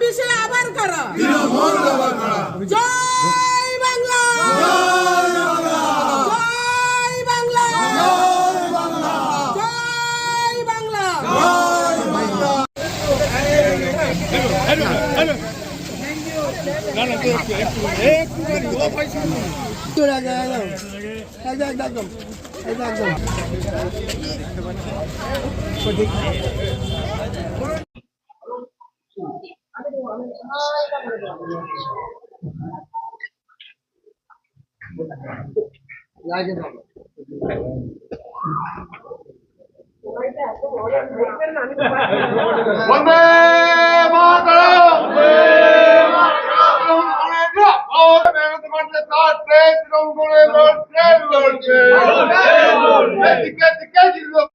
ছাব্বিশে আবার কারা। জয় বাংলা। জয় বাংলা। জয় বাংলা। বন্দে মাতরম বন্দে মাতরম অনেক মারতে তার ট্রেন তৃণমূলে লড়ছে লড়ছে দিকে জিতলো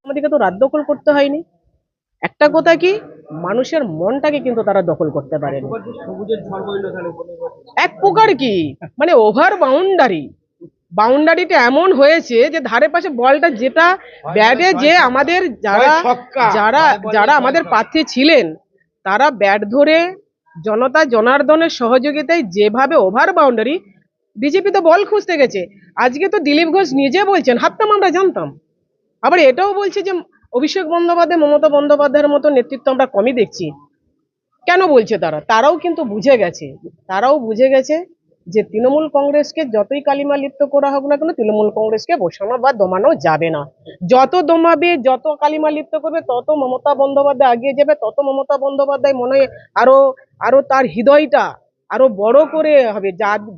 আমাদেরকে তো রাত দখল করতে হয়নি। একটা কথা কি? মানুষের মনটাকে কিন্তু তারা দখল করতে পারেনি এক প্রকার কি? মানে ওভার বাউন্ডারি বাউন্ডারিটা এমন হয়েছে যে ধারে পাশে বলটা যেটা ব্যাটে যে আমাদের যারা যারা যারা আমাদের প্রার্থী ছিলেন তারা ব্যাট ধরে জনতা জনার্দনের সহযোগিতায় যেভাবে ওভার বাউন্ডারি বিজেপি তো বল খুঁজতে গেছে। আজকে তো দিলীপ ঘোষ নিজে বলছেন হাততাম আমরা জানতাম। আবার এটাও বলছে যে অভিষেক বন্দ্যোপাধ্যায়, মমতা বন্দ্যোপাধ্যায়ের মতো নেতৃত্ব আমরা কমই দেখছি। কেন বলছে তারা? তারাও কিন্তু বুঝে গেছে। তারাও বুঝে গেছে যে তৃণমূল কংগ্রেসকে যতই কালিমা লিপ্ত করা হোক না কেন, তৃণমূল কংগ্রেসকে বসানো বা দমানো যাবে না। যত দমাবে, যত কালিমা লিপ্ত করবে, তত মমতা বন্দ্যোপাধ্যায় আগিয়ে যাবে, তত মমতা বন্দ্যোপাধ্যায় মনে হয় আরও আরও তার হৃদয়টা আরও বড় করে হবে।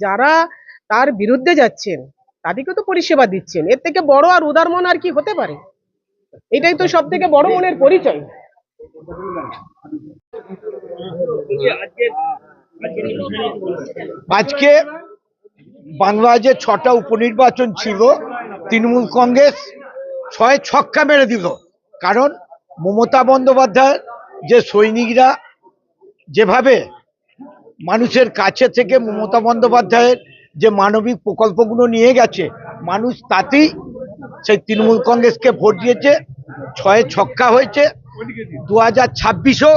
যারা তার বিরুদ্ধে যাচ্ছেন তাদেরকে তো পরিষেবা দিচ্ছেন। এর থেকে বড় আর উদার মন আর কি হতে পারে? এটাই তো সব থেকে বড় মনের পরিচয়। আজকে বাংলায় যে ছটা উপনির্বাচন ছিল, তৃণমূল কংগ্রেস ছয় ছক্কা মেরে দিল। কারণ মমতা বন্দ্যোপাধ্যায় যে সৈনিকরা যেভাবে মানুষের কাছে থেকে মমতা বন্দ্যোপাধ্যায়ের যে মানবিক প্রকল্পগুলো নিয়ে গেছে, মানুষ তাতেই সেই তৃণমূল কংগ্রেসকে ভোট দিয়েছে, ছয়ে ছক্কা হয়েছে দু হাজার ছাব্বিশও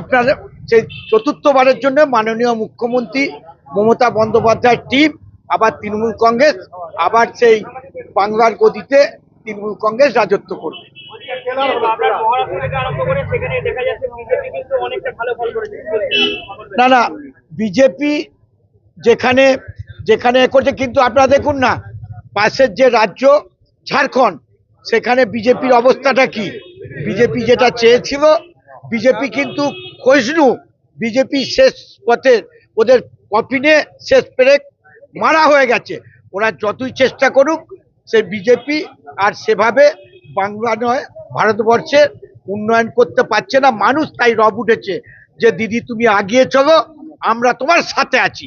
আপনার সেই চতুর্থবারের জন্য মাননীয় মুখ্যমন্ত্রী মমতা বন্দ্যোপাধ্যায়ের টিম আবার তৃণমূল কংগ্রেস, আবার সেই বাংলার গদিতে তৃণমূল কংগ্রেস রাজত্ব করবে। না না, বিজেপি যেখানে যেখানে করছে, কিন্তু আপনারা দেখুন না পাশের যে রাজ্য, ঝাড়খণ্ড, সেখানে বিজেপির অবস্থাটা কি? বিজেপি যেটা চেয়েছিল, বিজেপি কিন্তু ক্ষয়িষ্ণু বিজেপি শেষ পথে ওদের কফিনে শেষ পেরেক মারা হয়ে গেছে। ওরা যতই চেষ্টা করুক, সে বিজেপি আর সেভাবে বাংলা নয়, ভারতবর্ষের উন্নয়ন করতে পারছে না। মানুষ তাই রব উঠেছে যে, দিদি, তুমি আগিয়ে চলো, আমরা তোমার সাথে আছি।